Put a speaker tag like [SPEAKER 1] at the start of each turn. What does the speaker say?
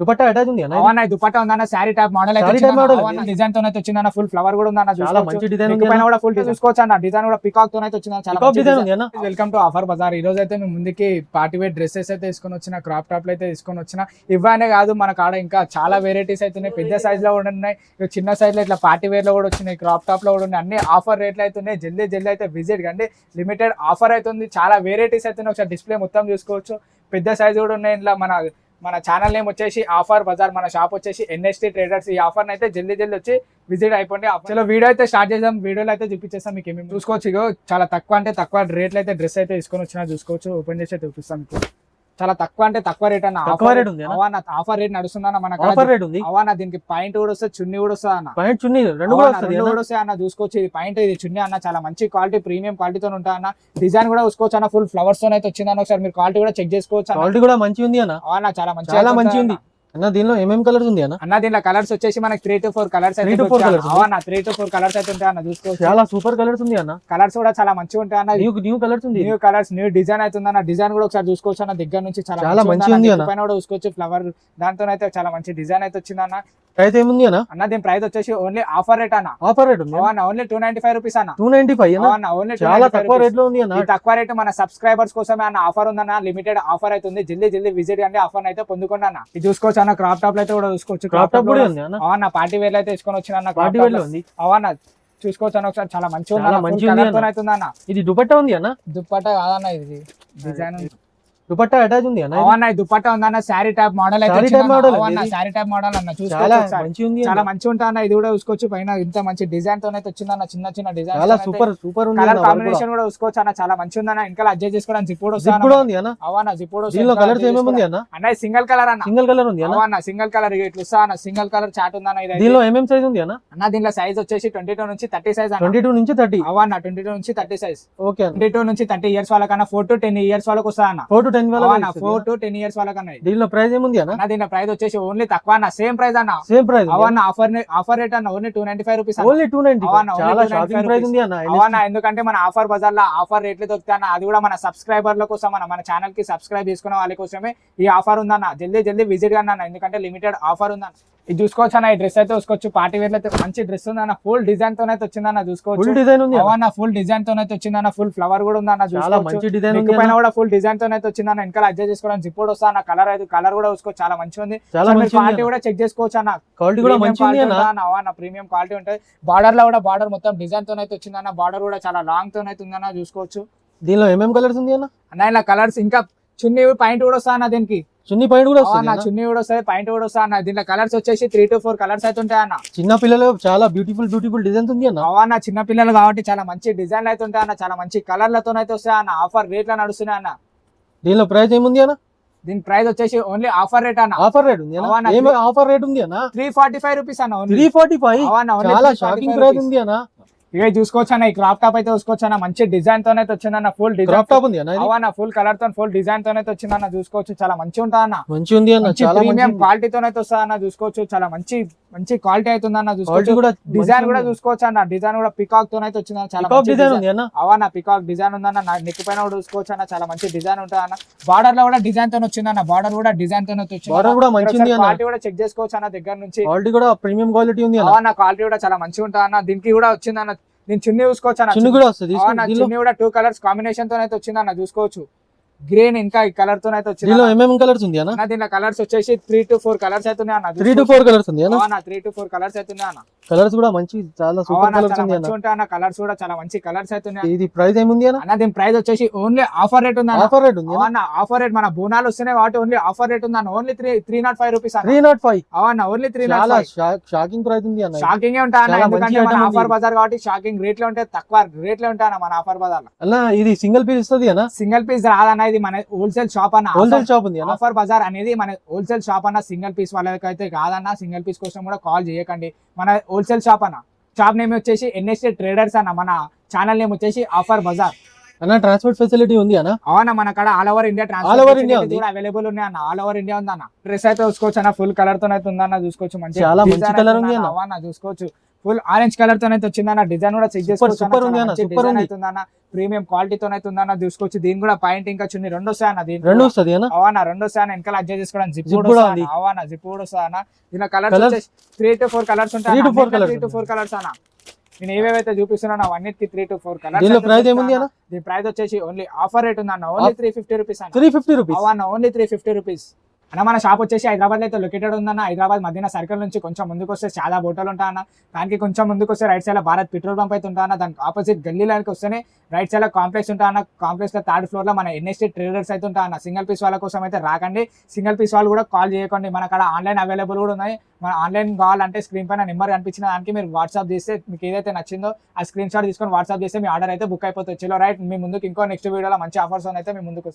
[SPEAKER 1] Dupatta attach ఉంది అన్న? ఇది?
[SPEAKER 2] అవన్న దుపట్టా ఉందన్న? శారీ టైప్ మోడల్ అయితే. డిజైన్తో వచ్చిందన్న. ఫుల్ ఫ్లవర్ కూడా ఉందన్న
[SPEAKER 1] చాలా. మంచి డిజైన్
[SPEAKER 2] పైన. కూడా ఫుల్ చూసుకోవచ్చు అన్న డిజైన్ కూడా పికాక్తో అయితే వచ్చింది చాలా
[SPEAKER 1] Peacock design ఉంది అన్న.
[SPEAKER 2] వెల్కమ్ టు ఆఫర్ బజార్ ఈ రోజు అయితే మేము ముందుకి పార్టీ వేర్ డ్రెస్సెస్ అయితే తీసుకొని వచ్చిన క్రాప్ టాప్ అయితే తీసుకొని వచ్చిన. ఇవ్వనే కాదు మన కాడ ఇంకా చాలా వెరైటీస్ అయితే ఉన్నాయి. పెద్ద సైజ్లో కూడా ఉన్నాయి. చిన్న సైజ్లో ఇట్లా పార్టీ వేర్లో కూడా వచ్చినాయి క్రాప్ టాప్లో కూడా ఉన్నాయి. అన్ని ఆఫర్ రేట్లు అయితే ఉన్నాయి. జల్దీ జల్దీ అయితే విజిట్ కండి. లిమిటెడ్ ఆఫర్ అయితే ఉంది. చాలా వెరైటీస్ అయితే ఒకసారి డిస్ప్లే మొత్తం చూసుకోవచ్చు. పెద్ద సైజ్ కూడా ఉన్నాయి. ఇంట్లో మన మన ఛానల్ నేమ్ వచ్చేసి ఆఫర్ బజార్ మన షాప్ వచ్చేసి ఎన్ఎస్టీ ట్రేడర్స్ ఈ ఆఫర్ అయితే జల్దీ జల్దీ వచ్చి విజిట్ అయిపోండి. చలో వీడియో అయితే స్టార్ట్ చేద్దాం. వీడియోలో అయితే చూపించేస్తాం మీకు ఏమేమి చూసుకోవచ్చు ఇగో. చాలా తక్కువ అంటే తక్కువ రేట్లు అయితే డ్రెస్ అయితే తీసుకొని వచ్చినా చూసుకోవచ్చు. ఓపెన్ చేసి చూపిస్తాం మీకు. చాలా తక్కువ అంటే తక్కువ రేట్ అన్న.
[SPEAKER 1] తక్కువ rate ఉంది అన్న?
[SPEAKER 2] ఆఫర్ రేట్ నడుస్తుందన్న మన
[SPEAKER 1] ఆఫర్ రేట్ ఉంది.
[SPEAKER 2] అవన్న దీనికి పాయింట్ కూడా వస్తుంది చున్నీ కూడా వస్తుంది అన్న.
[SPEAKER 1] పాయింట్ చున్నీ రెండు కూడా వస్తుంది
[SPEAKER 2] రెండు. కూడా వస్తాయి అన్న చూసుకోవచ్చు. ఇది పాయింట్ ఇది చున్నీ అన్న చాలా మంచి క్వాలిటీ ప్రీమియం క్వాలిటీతో ఉంటా అన్న. డిజైన్ కూడా చూసుకోవచ్చు అన్న ఫుల్ ఫ్లవర్స్తో అయితే వచ్చింది అన్న. ఒకసారి మీరు క్వాలిటీ కూడా చెక్ చేసుకోవచ్చు
[SPEAKER 1] క్వాలిటీ కూడా మంచి ఉంది అన్న.
[SPEAKER 2] అవన్న చాలా మంచి
[SPEAKER 1] చాలా మంచి ఉంది. అన్న దీనిలో ఏమేం కలర్స్ ఉంది అన్న.
[SPEAKER 2] అన్న దీంట్లో కలర్స్ వచ్చేసి మనకి త్రీ టు ఫోర్ కలర్స్ అయితే
[SPEAKER 1] four colours ఉంది.
[SPEAKER 2] అవన్న త్రీ టు ఫోర్ కలర్స్ అయితే ఉంటాయి అన్న చూసుకోవచ్చు.
[SPEAKER 1] చాలా సూపర్ కలర్స్ ఉంది అన్న.
[SPEAKER 2] కలర్స్ కూడా చాలా మంచిగా ఉంటాయి అన్న.
[SPEAKER 1] న్యూ న్యూ కలర్స్ ఉంది.
[SPEAKER 2] న్యూ కలర్స్ న్యూ డిజైన్ అవుతుంది అన్న డిజైన్ కూడా ఒకసారి చూసుకోవచ్చు అన్న. దగ్గర నుంచి చాలా
[SPEAKER 1] చాలా
[SPEAKER 2] మంచిగా ఉంది
[SPEAKER 1] ఉంది
[SPEAKER 2] అన్న. పైన కూడా చూసుకోవచ్చు. ఫ్లవర్ దాంతో అయితే చాలా మంచి డిజైన్ అయితే వచ్చింది అన్న.
[SPEAKER 1] ప్రైస్ ఏముంది అన్న?
[SPEAKER 2] అన్న దీని ప్రైస్ వచ్చేసి ఓన్లీ ఆఫర్ రేట్ అన్న.
[SPEAKER 1] ఆఫర్ రేట్ ఉంది.
[SPEAKER 2] అన్న only two ninety five rupees అన్న?
[SPEAKER 1] టూ నైన్టీ ఫైవ్ అన్న
[SPEAKER 2] ఓన్లీ
[SPEAKER 1] చాలా తక్కువ రేట్లో ఉంది అన్న.
[SPEAKER 2] ఈ తక్కువ రేట్ మన సబ్స్క్రైబర్స్ కోసమే అన్న ఆఫర్ ఉందన్న. లిమిటెడ్ ఆఫర్ అవుతుంది జల్దీ జల్దీ విజిట్ అండి ఆఫర్ అయితే పొందుకోండి అన్న. ఇది చూసుకోవచ్చు అన్న క్రాప్ టాప్ అయితే కూడా చూసుకోవచ్చు.
[SPEAKER 1] క్రాప్ టాప్ కూడా ఉంది అన్న?
[SPEAKER 2] పార్టీ వేర్ అయితే తీసుకొని వచ్చిన అన్న
[SPEAKER 1] పార్టీ వేర్ ఉంది.
[SPEAKER 2] అవునా చూసుకోవచ్చు అన్న ఒకసారి. చాలా మంచిగా ఉంది.
[SPEAKER 1] మంచిగా ఉంది అన్న. ఇది దుపట్టా ఉంది అన్న?
[SPEAKER 2] దుప్పట్టా కాదన్న ఇది. డిజైన్ ఉంది.
[SPEAKER 1] దుపట్టా అటాచ్ ఉంది అన్న
[SPEAKER 2] దుప్పట్టా ఉందన్న శారీ టైప్ మోడల్ అయితే అన్న. శారీ టైప్ మోడల్ అన్న.
[SPEAKER 1] చాలా
[SPEAKER 2] చూసుకోవచ్చు.
[SPEAKER 1] మంచి ఉంది
[SPEAKER 2] చాలా
[SPEAKER 1] అన్న.
[SPEAKER 2] మంచిగా ఉంటా అన్న. ఇది కూడా చూసుకోవచ్చు. పైన ఇంత మంచి డిజైన్ తోనైతే వచ్చిందన్న. చిన్న చిన్న డిజైన్
[SPEAKER 1] చాలా సూపర్ సూపర్ ఉంది
[SPEAKER 2] కలర్
[SPEAKER 1] అన్న.
[SPEAKER 2] కాంబినేషన్ కూడా. చూసుకోవచ్చు అన్న. చాలా మంచిగా ఉందన్న. ఇంకా అడ్జస్ట్ చేసుకోవడానికి జిప్ కూడా
[SPEAKER 1] ఉంది అన్న.
[SPEAKER 2] అవన్న జిప్ కూడా
[SPEAKER 1] దీనిలో కలర్స్ ఏమేమి ఉంది అన్న?
[SPEAKER 2] అన్న సింగిల్ కలర్ అన్న.
[SPEAKER 1] సింగిల్ కలర్ ఉంది అన్న.
[SPEAKER 2] సింగిల్ కలర్ ఇట్లా వస్తా అన్న సింగిల్ కలర్ చాట్ ఉందన్న ఇది
[SPEAKER 1] దీనిలో ఏమేం సైజ్ ఉంది అన్న?
[SPEAKER 2] అన్న దీనిలో సైజ్ వచ్చేసి ట్వంటీ టూ నుంచి థర్టీ సైజ్ అన్న.
[SPEAKER 1] ట్వంటీ టూ నుంచి థర్టీ
[SPEAKER 2] అవన్న ట్వంటీ టూ నుంచి థర్టీ సైజ్
[SPEAKER 1] ఓకే అన్న.
[SPEAKER 2] ట్వంటీ టూ నుంచి థర్టీ ఇయర్స్ వాళ్ళకన్నా ఫోర్ టు టెన్ ఇయర్స్ వాళ్ళకి వస్తా అన్న
[SPEAKER 1] four to ten
[SPEAKER 2] four to ten years వాళ్ళకన్నా.
[SPEAKER 1] దీనిలో ప్రైస్ ఏముంది అన్న?
[SPEAKER 2] దీని ప్రైస్ వచ్చేసి ఓన్లీ తక్కువ అన్న సేమ్ ప్రైస్ అన్న.
[SPEAKER 1] సేమ్ ప్రైస్
[SPEAKER 2] అవన్న ఆఫర్ ఆఫర్ రేట్ అన్న only two ninety five rupees
[SPEAKER 1] only two ninety
[SPEAKER 2] అవునా, only
[SPEAKER 1] చాలా
[SPEAKER 2] 295
[SPEAKER 1] షాపింగ్ ప్రైస్ ఉంది అన్న
[SPEAKER 2] అవునా? ఎందుకంటే మన ఆఫర్ బజార్లో ఆఫర్ రేట్లు దొరుకుతాయి అది కూడా మన సబ్స్క్రైబర్ల కోసం మన మన ఛానల్కి సబ్స్క్రైబ్ చేసుకున్న వాళ్ళ కోసమే ఈ ఆఫర్ ఉందన్న. జల్దీ జల్దీ విజిట్గా అన్న. ఎందుకంటే లిమిటెడ్ ఆఫర్ ఉందన్న. ఇది చూసుకోవచ్చు అన్న ఈ డ్రెస్ అయితే చూసుకోవచ్చు. పార్టీ వేర్ అయితే మంచి డ్రెస్ ఉందన్న ఫుల్ డిజైన్ తోనైతే వచ్చిందన్న
[SPEAKER 1] ఫుల్
[SPEAKER 2] చూసుకోవచ్చు.
[SPEAKER 1] డిజైన్ ఉంది అన్న.
[SPEAKER 2] అవన్న ఫుల్ డిజైన్ తోనైతే వచ్చిందన్న ఫుల్ ఫ్లవర్ కూడా ఉందన్న చూసుకోవచ్చు.
[SPEAKER 1] మంచి డిజైన్ ఉంది
[SPEAKER 2] పైన
[SPEAKER 1] అన్న.
[SPEAKER 2] కూడా ఫుల్ డిజైన్ తోనైతే వచ్చిందన్న ఇంకా అడ్జస్ట్ చేసుకోవడానికి జిప్ కూడా వస్తా అన్న. కలర్ అయితే కలర్ కూడా చూసుకోవచ్చు చాలా మంచిగా ఉంది.
[SPEAKER 1] చాలా మంచి
[SPEAKER 2] క్వాలిటీ కూడా చెక్ చేసుకోవచ్చు అన్న.
[SPEAKER 1] క్వాలిటీ కూడా మంచి ఉంది అన్న.
[SPEAKER 2] అన్న? ప్రీమియం క్వాలిటీ ఉంటుంది. బార్డర్లో కూడా బార్డర్ మొత్తం డిజైన్ తోనైతే వచ్చిందన్న బార్డర్ కూడా చాలా లాంగ్ తోనైతే ఉందన్న చూసుకోవచ్చు.
[SPEAKER 1] దీనిలో ఏమేం కలర్స్ ఉంది అన్న?
[SPEAKER 2] అన్న ఇలా కలర్స్ ఇంకా చున్నీ పాయింట్ కూడా వస్తా అన్న దీనికి.
[SPEAKER 1] చున్నీ పాయింట్ కూడా వస్తుంది
[SPEAKER 2] చున్నీ కూడా వస్తాయి పాయింట్ కూడా వస్తా అన్న. దీంట్లో కలర్స్ వచ్చేసి త్రీ టు ఫోర్ కలర్స్ అయితే ఉంటాయి అన్న.
[SPEAKER 1] చిన్న పిల్లలు చాలా బ్యూటిఫుల్ బ్యూటిఫుల్ డిజైన్స్ ఉంది అన్న.
[SPEAKER 2] చిన్న పిల్లలు కాబట్టి చాలా మంచి డిజైన్లు అయితే ఉంటాయి అన్న. చాలా మంచి కలర్లతో అయితే వస్తాయి అన్న. ఆఫర్ రేట్లు నడుస్తున్నాయి అన్న.
[SPEAKER 1] దీనిలో ప్రైస్ ఏముంది అన్న?
[SPEAKER 2] దీని ప్రైస్ వచ్చేసి ఓన్లీ ఆఫర్ రేట్ అన్న.
[SPEAKER 1] ఆఫర్ రేట్ ఉంది ఆఫర్ రేట్ ఉంది అన్న?
[SPEAKER 2] త్రీ ఫార్టీ ఫైవ్ రూపీస్ అన్న
[SPEAKER 1] త్రీ ఫార్టీ ఫైవ్
[SPEAKER 2] అవునా, only
[SPEAKER 1] చాలా
[SPEAKER 2] 345
[SPEAKER 1] షాకింగ్ ప్రైస్. ఉంది అన్న.
[SPEAKER 2] ఇవే చూసుకోవచ్చు అన్న ఈ క్రాప్ టాప్ అయితే చూసుకోవచ్చు అన్న మంచి డిజైన్ తోనైతే వచ్చిందన్న ఫుల్ డిజైన్
[SPEAKER 1] టాప్ ఉంది అన్న
[SPEAKER 2] ఫుల్ కలర్తో ఫుల్ డిజైన్ తోనైతే వచ్చిందన్న చూసుకోవచ్చు చాలా మంచి ఉంటా అన్న.
[SPEAKER 1] మంచి ఉంది అన్న
[SPEAKER 2] ప్రీమియం క్వాలిటీ తోనైతే వస్తా అన్న చూసుకోవచ్చు చాలా మంచి మంచి క్వాలిటీ అవుతుందన్న చూసుకోవచ్చు.
[SPEAKER 1] కూడా
[SPEAKER 2] డిజైన్ కూడా చూసుకోవచ్చు అన్న డిజైన్ కూడా పికాక్ తోనైతే వచ్చిందన్న చాలా
[SPEAKER 1] టాప్
[SPEAKER 2] మంచి
[SPEAKER 1] డిజైన్ ఉంది అన్న
[SPEAKER 2] అవన్న పికాక్ డిజైన్ ఉందన్న? నెక్ పైన కూడా చూసుకోవచ్చు అన్న చాలా మంచి డిజైన్ ఉంటుంది అన్న బార్డర్లో కూడా డిజైన్ తోనే వచ్చిందన్న బార్డర్ కూడా డిజైన్ తోనే వచ్చింది
[SPEAKER 1] బార్డర్ కూడా మంచి ఉంది అన్న
[SPEAKER 2] క్వాలిటీ కూడా చెక్ చేసుకోవచ్చు అన్న దగ్గర నుంచి.
[SPEAKER 1] క్వాలిటీ కూడా ప్రీమియం క్వాలిటీ ఉంది అన్న
[SPEAKER 2] అవన్న క్వాలిటీ కూడా చాలా మంచిగా ఉంటుంది అన్న దీనికి కూడా వచ్చిందన్న దీని చున్నీ చూసుకోవచ్చు అన్న
[SPEAKER 1] చున్నీ కూడా వస్తుంది
[SPEAKER 2] చున్నీ కూడా టూ కలర్స్ కాంబినేషన్ తోనైతే వచ్చిందన్న చూసుకోవచ్చు. గ్రీన్ ఇంకా ఈ కలర్ తోనైతే వచ్చింది
[SPEAKER 1] దీనిలో ఏమేమి కలర్స్ ఉంది అన్న?
[SPEAKER 2] అన్న దీనిలో కలర్స్ వచ్చేసి త్రీ టు ఫోర్ కలర్స్ అయితే అన్న.
[SPEAKER 1] త్రీ టు ఫోర్ కలర్స్ ఉంది అన్న?
[SPEAKER 2] త్రీ టు ఫోర్ కలర్స్ అయితే అన్న.
[SPEAKER 1] కలర్స్ కూడా మంచి చాలా సూపర్ కలర్స్ ఉంది అన్న?
[SPEAKER 2] అన్న. కలర్స్ కూడా చాలా మంచి కలర్స్ అయితే ఉన్నాయి
[SPEAKER 1] ఇది ప్రైస్ ఏముంది అన్న?
[SPEAKER 2] అన్న దీని ప్రైస్ వచ్చేసి ఓన్లీ ఆఫర్ రేట్ ఉంది అన్న
[SPEAKER 1] ఆఫర్ రేట్ ఉంది
[SPEAKER 2] అవునా ఆఫర్ రేట్ మన బోనాలు వస్తున్నాయి కాబట్టి ఓన్లీ ఆఫర్ రేట్ ఉంది అన్న only three three nought five rupees అన్న.
[SPEAKER 1] త్రీ నాట్ ఫైవ్
[SPEAKER 2] అవునా ఓన్లీ త్రీ
[SPEAKER 1] చాలా షాకింగ్ ప్రైస్ ఉంది అన్న
[SPEAKER 2] షాకింగ్ ఉంటా అన్న ఎందుకంటే మన ఆఫర్. బజార్ కాబట్టి షాకింగ్ రేట్లు ఉంటాయి తక్కువ రేట్లే ఉంటాయి అన్న మన ఆఫర్ బజార్లో.
[SPEAKER 1] అన్న ఇది సింగిల్ పీస్ ఇస్తుంది అన్న?
[SPEAKER 2] సింగిల్ పీస్ రాదన్న ఇది మన హోల్సేల్ షాప్ అన్న
[SPEAKER 1] హోల్సేల్ షాప్ ఉంది అన్న?
[SPEAKER 2] ఆఫర్ బజార్ అనేది మన హోల్సేల్ షాప్ అన్న సింగిల్ పీస్ వాళ్ళకైతే కాదన్న సింగిల్ పీస్ కోసం కూడా కాల్ చేయకండి. మన హోల్సేల్ షాప్ అన్న. షాప్ నేమ్ వచ్చేసి ఎన్ఎస్టీ ట్రేడర్స్ అన్న మన ఛానల్ నేమ్ వచ్చేసి ఆఫర్ బజార్
[SPEAKER 1] అన్న ట్రాన్స్పోర్ట్ ఫెసిలిటీ ఉంది అన్న?
[SPEAKER 2] అవునా మన కాడ all over India
[SPEAKER 1] All over India ఉంది.
[SPEAKER 2] అవైలబుల్ ఉన్నాయి అన్న. ఆల్ ఓవర్ ఇండియా ఉంది అన్న డ్రెస్ అయితే చూసుకోవచ్చు అన్న ఫుల్ కలర్తో అయితే ఉందన్న చూసుకోవచ్చు మంచి
[SPEAKER 1] చాలా మంచి
[SPEAKER 2] అయితే
[SPEAKER 1] ఉంది. అన్న.
[SPEAKER 2] అవునా చూసుకోవచ్చు. ఫుల్ ఆరెంజ్ కలర్తో అయితే వచ్చిందన్న డిజైన్ కూడా చెక్ చేసుకోవచ్చు
[SPEAKER 1] super ఉంది అన్న,
[SPEAKER 2] డిజైన్
[SPEAKER 1] ఉంది.
[SPEAKER 2] అవుతుందన్న ప్రీమియం క్వాలిటీతో అయితే ఉందన్న చూసుకోవచ్చు. దీని కూడా పాయింట్ ఇంకా చున్ని రెండు అన్న దీని
[SPEAKER 1] రెండు వస్తుంది
[SPEAKER 2] అవనా రెండు అన్న వెనకాల అడ్జస్ట్ చేసుకోవడానికి జిప్ కూడా. అవనా జిప్ కూడా అన్న దీని colours three to four colours ఉంటాయి త్రీ టు ఫోర్ కలర్స్ అన్న. నేను ఏవేవైతే చూపిస్తున్నాను అవన్నిటికి త్రీ టు ఫోర్ కలర్స్
[SPEAKER 1] దీనిలో ప్రైస్ ఏముంది
[SPEAKER 2] దీని ప్రైస్ వచ్చేసి ఓన్లీ ఆఫర్ రేట్ ఉంది అన్న ఓన్లీ త్రీ ఫిఫ్టీ రూపీస్ అన్న.
[SPEAKER 1] త్రీ ఫిఫ్టీ రూపీస్
[SPEAKER 2] అవన్న ఓన్లీ త్రీ ఫిఫ్టీ రూపీస్ అన్న మన షాప్ వచ్చేసి హైదరాబాద్లో అయితే లొకేటెడ్ ఉందన్న. హైదరాబాద్ మధ్యన సర్కిల్ నుంచి కొంచెం ముందుకు వస్తే చాలా ఉంటా అన్న దానికి కొంచెం ముందుకు వస్తే రైట్ సైడ్లో భారత్ పెట్రోల్ పంప్ అయితే ఉంటాయన్న. దానికి ఆపోజిట్ గల్లీలోకి వస్తేనే రైట్ సైడ్లో కాంప్లెక్స్ ఉంటాయన్న. కాంప్లెక్స్లో థర్డ్ ఫ్లోర్లో మన ఎన్ఎస్టీ ట్రేడర్స్ అయితే ఉంటా అన్న సింగిల్ పీస్ వాళ్ళ కోసం అయితే రాకండి. సింగిల్ పీస్ వాళ్ళు కూడా కాల్ చేయకండి. మన అక్కడ ఆన్లైన్ అవైలబుల్ కూడా ఉన్నాయి. మన ఆన్లైన్ కావాలంటే స్క్రీన్ పైన నెంబర్ కనిపించిన దానికి మీరు వాట్సాప్ చేస్తే మీకు ఏదైతే నచ్చిందో ఆ స్క్రీన్ షాట్ తీసుకొని వాట్సాప్ చేస్తే మీ ఆర్డర్ అయితే బుక్ అయిపోతుంది. చలో రైట్ మీ ముందుకు ఇంకో నెక్స్ట్ వీడియోలో మంచి ఆఫర్స్ అయితే మీ ముందుకు